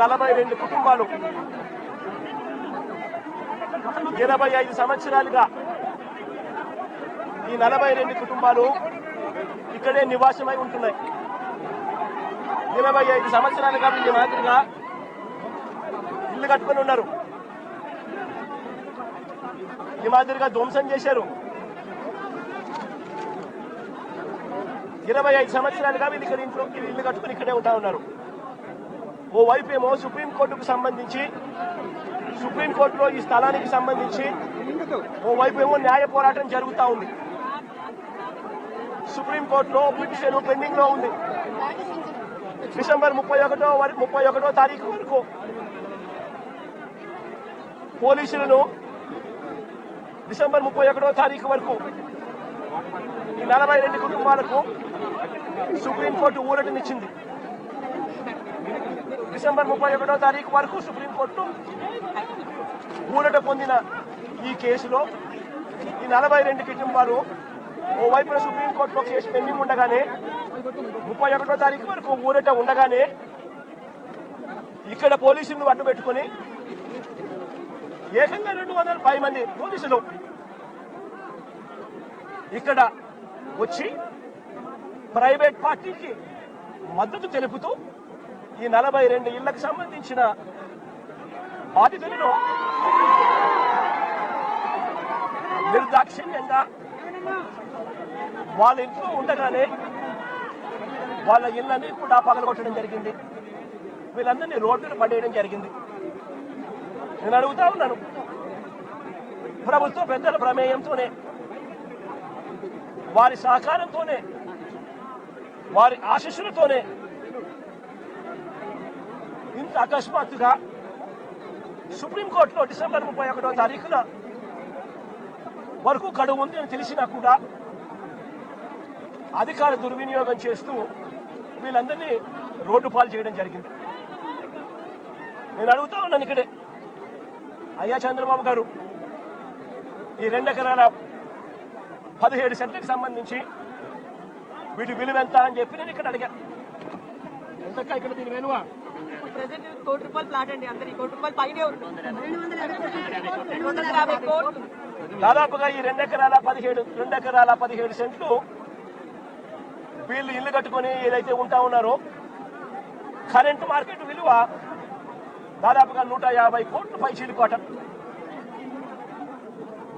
నలభై రెండు కుటుంబాలు ఇరవై ఐదు సంవత్సరాలుగా ఈ నలభై రెండు కుటుంబాలు ఇక్కడే నివాసమై ఉంటున్నాయి. ఇరవై ఐదు సంవత్సరాలుగా వీళ్ళు మాదిరిగా ఇల్లు కట్టుకొని ఉన్నారు. ఈ మాదిరిగా ధ్వంసం చేశారు. ఇరవై ఐదు సంవత్సరాలుగా వీళ్ళు ఇక్కడ ఇంట్లో ఇల్లు కట్టుకుని ఇక్కడే ఉంటా ఉన్నారు. ఓ వైపు ఏమో సుప్రీంకోర్టుకు సంబంధించి సుప్రీంకోర్టులో ఈ స్థలానికి సంబంధించి ఓవైపు ఏమో న్యాయ పోరాటం జరుగుతూ ఉంది. సుప్రీంకోర్టులో పిటిషన్ పెండింగ్లో ఉంది. డిసెంబర్ ముప్పై ఒకటో ముప్పై ఒకటో తారీఖు వరకు పోలీసులను డిసెంబర్ ముప్పై ఒకటో తారీఖు వరకు ఈ నలభై రెండు కుటుంబాలకు సుప్రీంకోర్టు ఊరటనిచ్చింది. డిసెంబర్ ముప్పై ఒకటో తారీఖు వరకు సుప్రీంకోర్టు ఊరట పొందిన ఈ కేసులో ఈ నలభై రెండు కుటుంబాలు ఓవైపున సుప్రీంకోర్టులో కేసు పెండింగ్ ఉండగానే ముప్పై ఒకటో తారీఖు వరకు ఊరట ఉండగానే ఇక్కడ పోలీసులను అడ్డు పెట్టుకుని ఏకంగా రెండు వందల పై మంది పోలీసులు ఇక్కడ వచ్చి ప్రైవేట్ పార్టీకి మద్దతు తెలుపుతూ ఈ నలభై రెండు ఇళ్ళకు సంబంధించిన బాధితులను నిర్దాక్షిణ్యంగా వాళ్ళ ఇంట్లో ఉండగానే వాళ్ళ ఇళ్ళని కూడా పగలగొట్టడం జరిగింది. వీళ్ళందరినీ రోడ్డును పడేయడం జరిగింది. నేను అడుగుతా ఉన్నాను. ప్రభుత్వ పెద్దల ప్రమేయంతోనే వారి సహకారంతోనే వారి ఆశీస్సులతోనే అకస్మాత్తుగా సుప్రీంకోర్టులో డిసెంబర్ ముప్పై ఒకటో తారీఖున వరకు గడువు ఉంది అని తెలిసినా కూడా అధికార దుర్వినియోగం చేస్తూ వీళ్ళందరినీ రోడ్డు పాలు చేయడం జరిగింది. నేను అడుగుతా ఉన్నాను ఇక్కడే. అయ్యా చంద్రబాబు గారు ఈ రెండు ఎకరాల పదిహేడు సెంట్లకు సంబంధించి వీటి విలువ ఎంత అని చెప్పి నేను ఇక్కడ అడిగా. ఎంతక్క ఇక్కడ దీని విలువ? ప్రెసెంట్ కోటి రూపాయలు ప్లాట్ అండి అందరి కోటి రూపాయలు పైనే ఉంది. రెండు వందల యాభై కోట్లు. దాదాపుగా ఈ రెండు ఎకరాల పదిహేడు రెండు ఎకరాల పదిహేడు సెంట్లు వీళ్ళు ఇల్లు కట్టుకొని ఏదైతే ఉంటా ఉన్నారో కరెంటు మార్కెట్ విలువ దాదాపుగా నూట యాభై కోట్లు పై చిలుకోట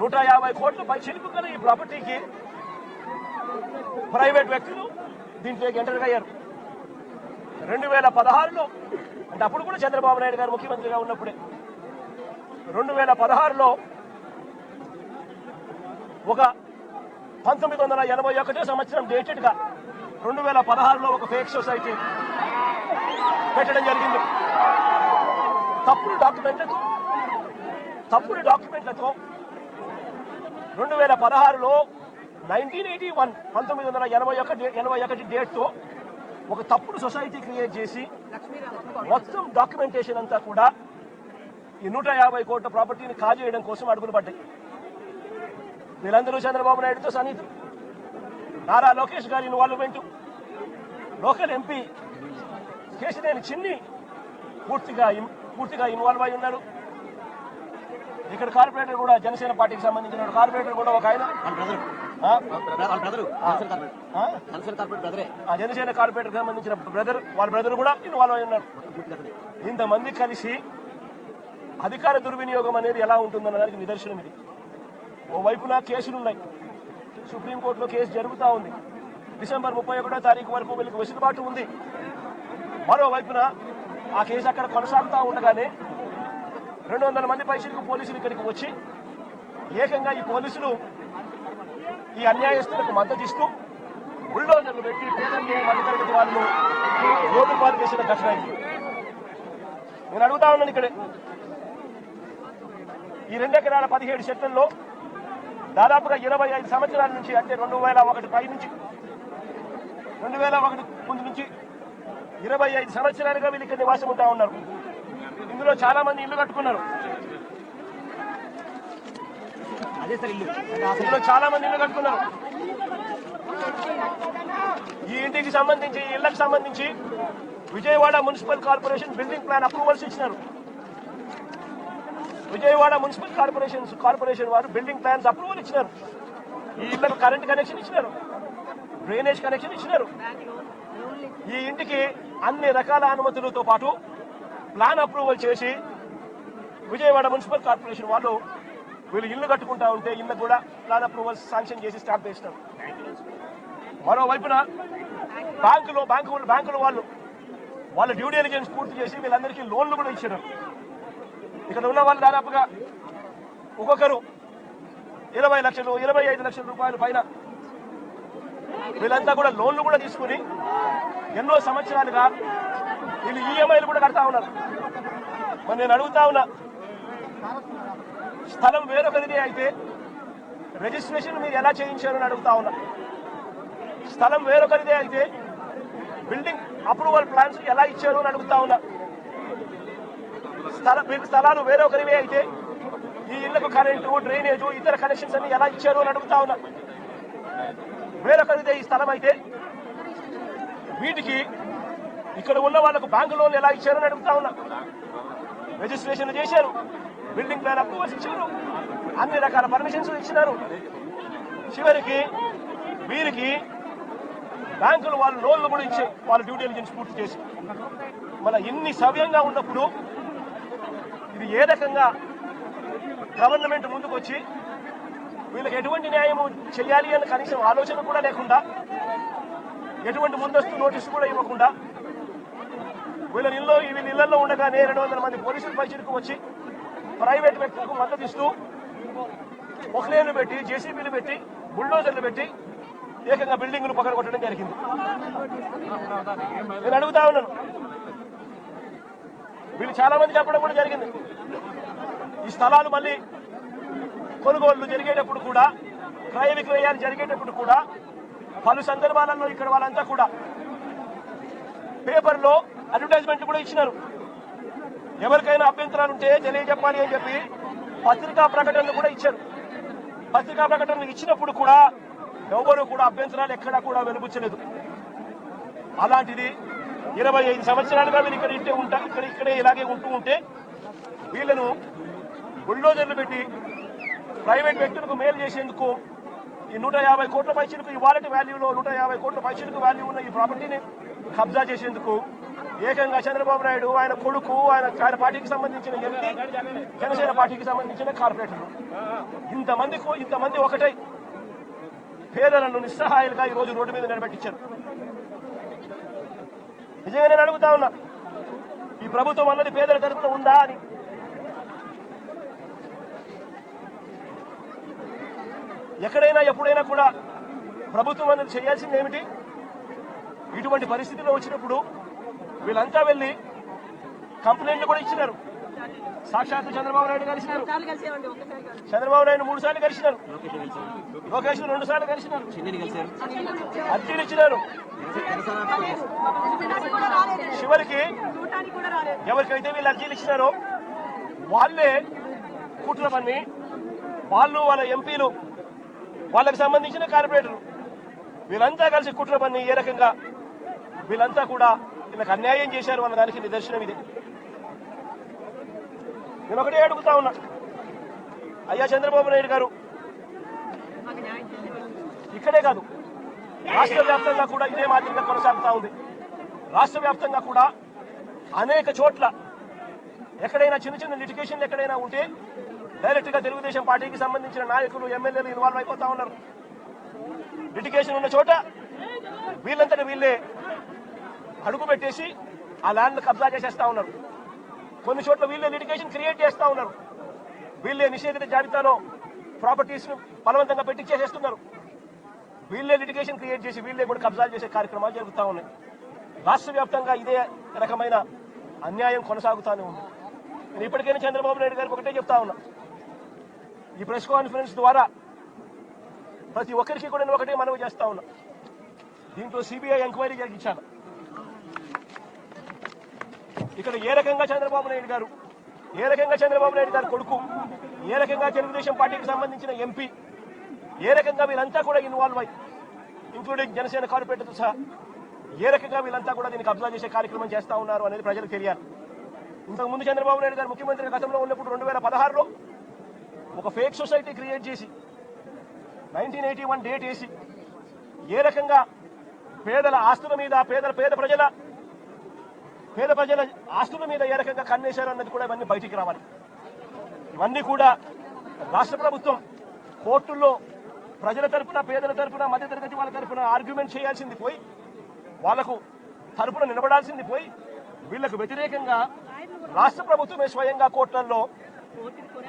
నూట యాభై కోట్లు పై చిలుకు గల ఈ ప్రాపర్టీకి ప్రైవేట్ వ్యక్తులు దీంట్లోకి ఎంటర్ అయ్యారు. రెండు వేల పదహారులో అంటే అప్పుడు కూడా చంద్రబాబు నాయుడు గారు ముఖ్యమంత్రిగా ఉన్నప్పుడే రెండు వేల పదహారులో ఒక పంతొమ్మిది వందల ఎనభై ఒకటో సంవత్సరం డేటెడ్గా రెండు వేల పదహారులో ఒక ఫేక్ సొసైటీ పెట్టడం జరిగింది. తప్పుడు డాక్యుమెంట్లతో తప్పుడు డాక్యుమెంట్లతో రెండు వేల పదహారులో నైన్టీన్ ఎయిటీ వన్ పంతొమ్మిది వందల ఎనభై ఒకటి ఎనభై ఒకటి డేట్తో ఒక తప్పుడు సొసైటీ క్రియేట్ చేసి మొత్తం డాక్యుమెంటేషన్ అంతా కూడా ఈ నూట యాభై కోట్ల ప్రాపర్టీని కాజేయడం కోసం అడుగులు పడ్డాయి. వీళ్ళందరూ చంద్రబాబు నాయుడుతో సన్నిహితులు. నారా లోకేష్ గారి ఇన్వాల్వ్మెంట్ లోకల్ ఎంపీ కేసినేని చిన్ని పూర్తిగా పూర్తిగా ఇన్వాల్వ్ అయి ఉన్నారు ఇక్కడ కార్పొరేటర్ కూడా జనసేన పార్టీకి సంబంధించిన కార్పొరేటర్ కూడా ఒక ఆయన. జనసేన కార్పొరేటర్ సంబంధించిన బ్రదర్ వాళ్ళ బ్రదర్ కూడా ఇన్వాల్వ్ అయి ఉన్నారు. ఇంతమంది కలిసి అధికార దుర్వినియోగం అనేది ఎలా ఉంటుందన్న దానికి నిదర్శనం ఇది. ఓవైపున కేసులున్నాయి. సుప్రీంకోర్టులో కేసు జరుగుతూ ఉంది. డిసెంబర్ ముప్పై ఒకటో తారీఖు వరకు వీళ్ళకి వెసులుబాటు ఉంది. మరోవైపున ఆ కేసు అక్కడ కొనసాగుతూ ఉండగానే రెండు వందల మంది పైసలకు పోలీసులు ఇక్కడికి వచ్చి ఏకంగా ఈ పోలీసులు ఈ అన్యాయస్తులకు మద్దతు ఇస్తూ బుల్డోజర్లు పెట్టి పేదలను మధ్యతరగతి వాళ్ళు రోడ్డు పాలు చేసిన ఘటన ఇది. నేను అడుగుతా ఉన్నాను ఇక్కడే. ఈ రెండు ఎకరాల పదిహేడు సెట్లలో దాదాపుగా ఇరవై ఐదు సంవత్సరాల నుంచి అంటే రెండు వేల ఒకటి పై నుంచి రెండు వేల ఒకటి ముందు నుంచి ఇరవై ఐదు సంవత్సరాలుగా వీళ్ళు ఇక్కడ నివాసం ఉంటా ఉన్నారు. ఇందులో చాలా మంది ఇల్లు కట్టుకున్నారు అదే సార్ ఇల్లు ఇందులో చాలా మంది ఇల్లు కట్టుకున్నారు. ఈ ఇంటికి సంబంధించి ఈ ఇళ్ళకు సంబంధించి Vijayawada municipal corporation building plan approvals ఇచ్చినారు. విజయవాడ మున్సిపల్ కార్పొరేషన్ కార్పొరేషన్ వారు బిల్డింగ్ ప్లాన్స్ అప్రూవల్ ఇచ్చినారు. ఈ ఇళ్ళకు కరెంట్ కనెక్షన్ ఇచ్చినారు. డ్రైనేజ్ కనెక్షన్ ఇచ్చినారు. ఈ ఇంటికి అన్ని రకాల అనుమతులతో పాటు ప్లాన్ అప్రూవల్ చేసి విజయవాడ మున్సిపల్ కార్పొరేషన్ వాళ్ళు వీళ్ళు ఇల్లు కట్టుకుంటా ఉంటే ఇల్లు కూడా ప్లాన్ అప్రూవల్స్ శాంక్షన్ చేసి స్టాప్ చేస్తారు మరోవైపున బ్యాంకులో బ్యాంకు బ్యాంకుల వాళ్ళు వాళ్ళ డ్యూ డెలిజెన్స్ పూర్తి చేసి వీళ్ళందరికీ లోన్లు కూడా ఇచ్చారు. ఇక్కడ ఉన్న వాళ్ళు దాదాపుగా ఒక్కొక్కరు ఇరవై లక్షలు ఇరవై ఐదు లక్షల రూపాయల పైన వీళ్ళంతా కూడా లోన్లు కూడా తీసుకుని ఎన్నో సంవత్సరాలుగా వీళ్ళు ఈఎంఐలు కూడా కడతా ఉన్నారు. మరి నేను అడుగుతా ఉన్నా స్థలం వేరొకరిది అయితే రిజిస్ట్రేషన్ మీరు ఎలా చేయించారని అడుగుతా ఉన్నా. స్థలం వేరొకరిదే అయితే బిల్డింగ్ అప్రూవల్ ప్లాన్స్ ఎలా ఇచ్చారు అని అడుగుతా ఉన్నా. స్థల మీకు స్థలాలు వేరొకరివే అయితే ఈ ఇళ్ళకు కరెంటు డ్రైనేజ్ ఇతర కనెక్షన్స్ అన్ని ఎలా ఇచ్చారు అని అడుగుతా ఉన్నా. వేరొకరిదే ఈ స్థలం అయితే వీటికి ఇక్కడ ఉన్న వాళ్ళకు బ్యాంకు లోన్లు ఎలా ఇచ్చారని అడుగుతా ఉన్నా. రిజిస్ట్రేషన్ చేశారు. బిల్డింగ్ ప్లాన్ అప్రూవల్స్ ఇచ్చారు అన్ని రకాల పర్మిషన్స్ ఇచ్చినారు. చివరికి వీరికి బ్యాంకులు వాళ్ళు లోన్లు కూడా ఇచ్చే వాళ్ళ డ్యూ డెలిజెన్స్ పూర్తి చేసి. మన ఇన్ని సవ్యంగా ఉన్నప్పుడు ఇది ఏ రకంగా గవర్నమెంట్ ముందుకు వచ్చి వీళ్ళకి ఎటువంటి న్యాయం చేయాలి అని కనీసం ఆలోచన కూడా లేకుండా ఎటువంటి ముందస్తు నోటీసు కూడా ఇవ్వకుండా వీళ్ళ ఇల్లు వీళ్ళ ఇళ్ళలో ఉండగానే రెండు వందల మంది పోలీసులు పరిచయకు వచ్చి ప్రైవేట్ వ్యక్తులకు మద్దతు ఇస్తూ పొక్లేన్లు పెట్టి జేసీబీలు పెట్టి బుల్డోజర్లు పెట్టి ఏకంగా బిల్డింగ్లు పక్కన కొట్టడం జరిగింది. నేను అడుగుతా ఉన్నాను. వీళ్ళు చాలా మంది చెప్పడం కూడా జరిగింది. ఈ స్థలాలు మళ్ళీ కొనుగోళ్ళు జరిగేటప్పుడు కూడా క్రయ విక్రయాలు జరిగేటప్పుడు కూడా పలు సందర్భాలలో ఇక్కడ వాళ్ళంతా కూడా పేపర్లో అడ్వర్టైజ్మెంట్ కూడా ఇచ్చినారు. ఎవరికైనా అభ్యంతరాలు ఉంటే తెలియజెప్పాలి అని చెప్పి పత్రికా ప్రకటనలు కూడా ఇచ్చారు. పత్రికా ప్రకటనలు ఇచ్చినప్పుడు కూడా ఎవరు కూడా అభ్యంతరాలు ఎక్కడా కూడా వెలుపుచ్చలేదు అలాంటిది ఇరవై ఐదు సంవత్సరాలుగా వీళ్ళు ఇక్కడ ఇంటే ఉంటా ఇక్కడ ఇక్కడే ఇలాగే ఉంటూ ఉంటే వీళ్ళను బుల్డోజర్లు పెట్టి ప్రైవేట్ వ్యక్తులకు మేలు చేసేందుకు ఈ నూట యాభై కోట్ల పైసలకు ఈ వాలెట్ వాల్యూలో నూట యాభై కోట్ల పైసలకు వాల్యూ ఉన్న ఈ ప్రాపర్టీని కబ్జా చేసేందుకు ఏకంగా చంద్రబాబు నాయుడు ఆయన కొడుకు ఆయన ఆయన పార్టీకి సంబంధించిన ఎంపీ జనసేన పార్టీకి సంబంధించిన కార్పొరేటర్లు. ఇంతమంది ఇంతమంది ఒకటై. పేదలను నిస్సహాయాలుగా ఈ రోజు రోడ్డు మీద నిలబెట్టించారు. నిజంగా నేను అడుగుతా ఉన్నా ఈ ప్రభుత్వం అన్నది పేదల తరఫున ఉందా అని? ఎక్కడైనా ఎప్పుడైనా కూడా ప్రభుత్వం అనేది చేయాల్సింది ఏమిటి? ఇటువంటి పరిస్థితిలో వచ్చినప్పుడు వీళ్ళంతా వెళ్ళి కంప్లైంట్లు కూడా ఇచ్చినారు. సాక్షాత్తు చంద్రబాబు నాయుడు కలిసినారు. చంద్రబాబు నాయుడు మూడు సార్లు కలిసినారు. లోకేష్ రెండు సార్లు కలిసినారు. అర్జీలు ఇచ్చినారు. చివరికి చూడటానికి కూడా రాలేదు ఎవరికైతే వీళ్ళు అర్జీలు ఇచ్చినారో వాళ్ళే కుట్ర పని వాళ్ళు వాళ్ళ ఎంపీలు వాళ్ళకి సంబంధించిన కార్పొరేటర్లు వీళ్ళంతా కలిసి కుట్ర పని ఏ రకంగా వీళ్ళంతా కూడా వీళ్ళకి అన్యాయం చేశారు అన్న దానికి నిదర్శనం ఇది. నేను ఒకటే అడుగుతా ఉన్నా. అయ్యా చంద్రబాబు నాయుడు గారు ఇక్కడే కాదు రాష్ట్ర వ్యాప్తంగా కూడా ఇదే మాదిరిగా కొనసాగుతా ఉంది. రాష్ట్ర వ్యాప్తంగా కూడా అనేక చోట్ల ఎక్కడైనా చిన్న చిన్న లిటిగేషన్లు ఎక్కడైనా ఉంటే డైరెక్ట్గా తెలుగుదేశం పార్టీకి సంబంధించిన నాయకులు ఎమ్మెల్యేలు ఇన్వాల్వ్ అయిపోతా ఉన్నారు. లిటిగేషన్ ఉన్న చోట వీళ్ళంతటి వీళ్ళే అడుగు పెట్టేసి ఆ ల్యాండ్ కబ్జా చేసేస్తా ఉన్నారు. కొన్ని చోట్ల వీళ్ళే లిటిగేషన్ క్రియేట్ చేస్తా ఉన్నారు. వీళ్ళే నిషేధిత జాబితాలో ప్రాపర్టీస్ను బలవంతంగా పెట్టించేసేస్తున్నారు వీళ్ళే లిటిగేషన్ క్రియేట్ చేసి వీళ్ళే కూడా కబ్జాలు చేసే కార్యక్రమాలు జరుగుతూ ఉన్నాయి. రాష్ట్ర వ్యాప్తంగా ఇదే రకమైన అన్యాయం కొనసాగుతూనే ఉంది. నేను ఇప్పటికైనా చంద్రబాబు నాయుడు గారికి ఒకటే చెప్తా ఉన్నా. ఈ ప్రెస్ కాన్ఫరెన్స్ ద్వారా ప్రతి ఒక్కరికి కూడా నేను ఒకటే మనవి చేస్తా ఉన్నా. దీంట్లో సిబిఐ ఎంక్వైరీ జరిగించాను ఇక్కడ ఏ రకంగా చంద్రబాబు నాయుడు గారు ఏ రకంగా చంద్రబాబు నాయుడు గారు కొడుకు ఏ రకంగా తెలుగుదేశం పార్టీకి సంబంధించిన ఎంపీ ఏ రకంగా వీళ్ళంతా కూడా ఇన్వాల్వ్ అయ్యి ఇంక్లూడింగ్ జనసేన కార్పొరేటర్తో సహా ఏ రకంగా వీళ్ళంతా కూడా దీనికి అబ్జర్వ్ చేసే కార్యక్రమం చేస్తా ఉన్నారు అనేది ప్రజలకు తెలియాలి. ఇంతకు ముందు చంద్రబాబు నాయుడు గారు ముఖ్యమంత్రి గతంలో ఉన్నప్పుడు రెండు వేల పదహారులో ఒక ఫేక్ సొసైటీ క్రియేట్ చేసి నైన్టీన్ ఎయిటీ వన్ డేట్ వేసి ఏ రకంగా పేదల ఆస్తుల మీద పేదల పేద ప్రజల పేద ప్రజల ఆస్తుల మీద ఏ రకంగా కన్నేశారు అన్నది కూడా ఇవన్నీ బయటికి రావాలి. ఇవన్నీ కూడా రాష్ట్ర ప్రభుత్వం కోర్టుల్లో ప్రజల తరపున పేదల తరపున మధ్యతరగతి వాళ్ళ తరపున ఆర్గ్యుమెంట్ చేయాల్సింది పోయి వాళ్ళకు తరపున నిలబడాల్సింది పోయి వీళ్ళకు వ్యతిరేకంగా రాష్ట్ర ప్రభుత్వమే స్వయంగా కోర్టులలో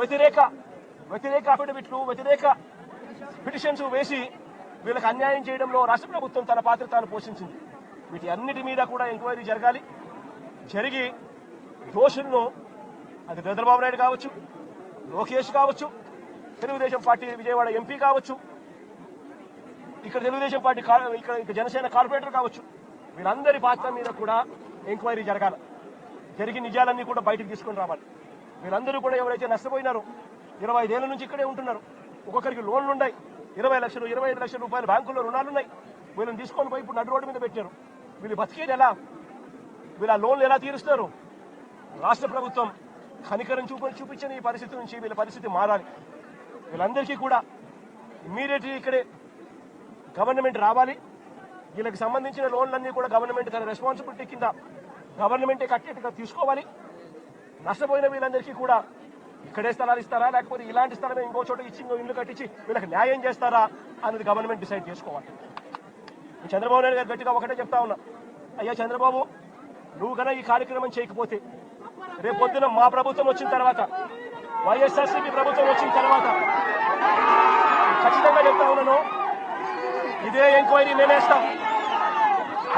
వ్యతిరేక వ్యతిరేక అఫిడవిట్లు వ్యతిరేక పిటిషన్స్ వేసి వీళ్ళకి అన్యాయం చేయడంలో రాష్ట్ర ప్రభుత్వం తన పాత్ర తాను పోషించింది. వీటి అన్నిటి మీద కూడా ఎంక్వైరీ జరగాలి. జరిగి దోషులను అది చంద్రబాబు నాయుడు కావచ్చు లోకేష్ కావచ్చు తెలుగుదేశం పార్టీ విజయవాడ ఎంపీ కావచ్చు ఇక్కడ తెలుగుదేశం పార్టీ కా- ఇక్కడ జనసేన కార్పొరేటర్ కావచ్చు వీళ్ళందరి పాత్ర మీద కూడా ఎంక్వైరీ జరగాలి. జరిగి నిజాలన్నీ కూడా బయటకు తీసుకొని రావాలి. వీళ్ళందరూ కూడా ఎవరైతే నష్టపోయినారో ఇరవై ఐదేళ్ళ నుంచి ఇక్కడే ఉంటున్నారు ఒక్కొక్కరికి లోన్లు ఉన్నాయి. ఇరవై లక్షలు ఇరవై ఐదు లక్షల రూపాయలు బ్యాంకుల్లో రుణాలు ఉన్నాయి వీళ్ళని తీసుకొని పోయి ఇప్పుడు నడు రోడ్డు మీద పెట్టారు. వీళ్ళు బతికేది ఎలా? వీళ్ళ లోన్లు ఎలా తీరుస్తారు? రాష్ట్ర ప్రభుత్వం కనికరం చూపని చూపించిన ఈ పరిస్థితి నుంచి వీళ్ళ పరిస్థితి మారాలి. వీళ్ళందరికీ కూడా ఇమ్మీడియట్లీ ఇక్కడే గవర్నమెంట్ రావాలి. వీళ్ళకి సంబంధించిన లోన్లన్నీ కూడా గవర్నమెంట్ తన రెస్పాన్సిబిలిటీ కింద గవర్నమెంటే కట్టేట్టుగా తీసుకోవాలి. నష్టపోయిన వీళ్ళందరికీ కూడా ఇక్కడే స్థలాలు ఇస్తారా? లేకపోతే ఇలాంటి స్థలమే ఇంకో చోట ఇచ్చి ఇంకో ఇల్లు కట్టించి వీళ్ళకి న్యాయం చేస్తారా అనేది గవర్నమెంట్ డిసైడ్ చేసుకోవాలి. చంద్రబాబు నాయుడు గారు గట్టిగా ఒకటే చెప్తా ఉన్నా. అయ్యా చంద్రబాబు నువ్వు కనుక ఈ కార్యక్రమం చేయకపోతే రేపు పొద్దున మా ప్రభుత్వం వచ్చిన తర్వాత వైఎస్ఆర్సీపీ ప్రభుత్వం వచ్చిన తర్వాత ఖచ్చితంగా చెప్తా ఉన్నాను. ఇదే ఎంక్వైరీ మేమేస్తాం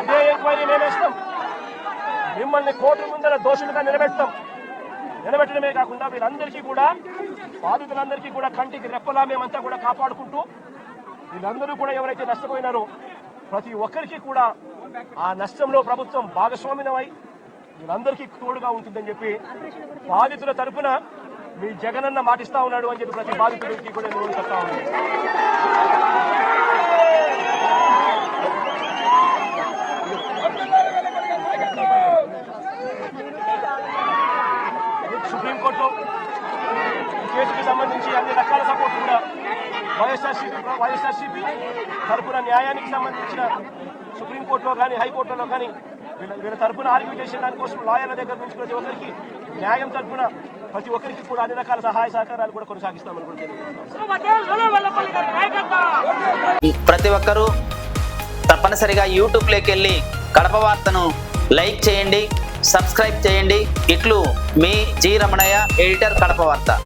ఇదే ఎంక్వైరీ మేమేస్తాం మిమ్మల్ని కోర్టు ముందర దోషులుగా నిలబెడతాం. నిలబెట్టడమే కాకుండా వీళ్ళందరికీ కూడా బాధితులందరికీ కూడా కంటికి రెప్పలా మేమంతా కూడా కాపాడుకుంటూ వీళ్ళందరూ కూడా ఎవరైతే నష్టపోయినారో ప్రతి ఒక్కరికి కూడా ఆ నష్టంలో ప్రభుత్వం భాగస్వామినమై వీళ్ళందరికీ తోడుగా ఉంటుందని చెప్పి బాధితుల తరపున మీ జగనన్న మాటిస్తా ఉన్నాడు అని చెప్పి ప్రతి బాధితుడికి కూడా నేను చెప్తా ఉన్నాను. సుప్రీంకోర్టులో కేసుకి సంబంధించి అన్ని రకాల సపోర్ట్ కూడా వైఎస్ఆర్సీపీ వైఎస్ఆర్సీపీ తరపున న్యాయానికి సంబంధించిన సుప్రీంకోర్టులో కానీ హైకోర్టులో కానీ వీళ్ళ తరపున ఆర్గ్యూ చేసే దానికోసం లాయర్ల దగ్గర నుంచి ప్రతి ఒక్కరికి న్యాయం తరపున ప్రతి ఒక్కరికి కూడా అన్ని రకాల సహాయ సహకారాలు కూడా కొనసాగిస్తామని కూడా ప్రతి ఒక్కరూ తప్పనిసరిగా యూట్యూబ్లోకి వెళ్ళి కడప వార్తను లైక్ చేయండి సబ్స్క్రైబ్ చేయండి. ఇట్లు మీ జి రమణయ్య ఎడిటర్ కడప వార్త.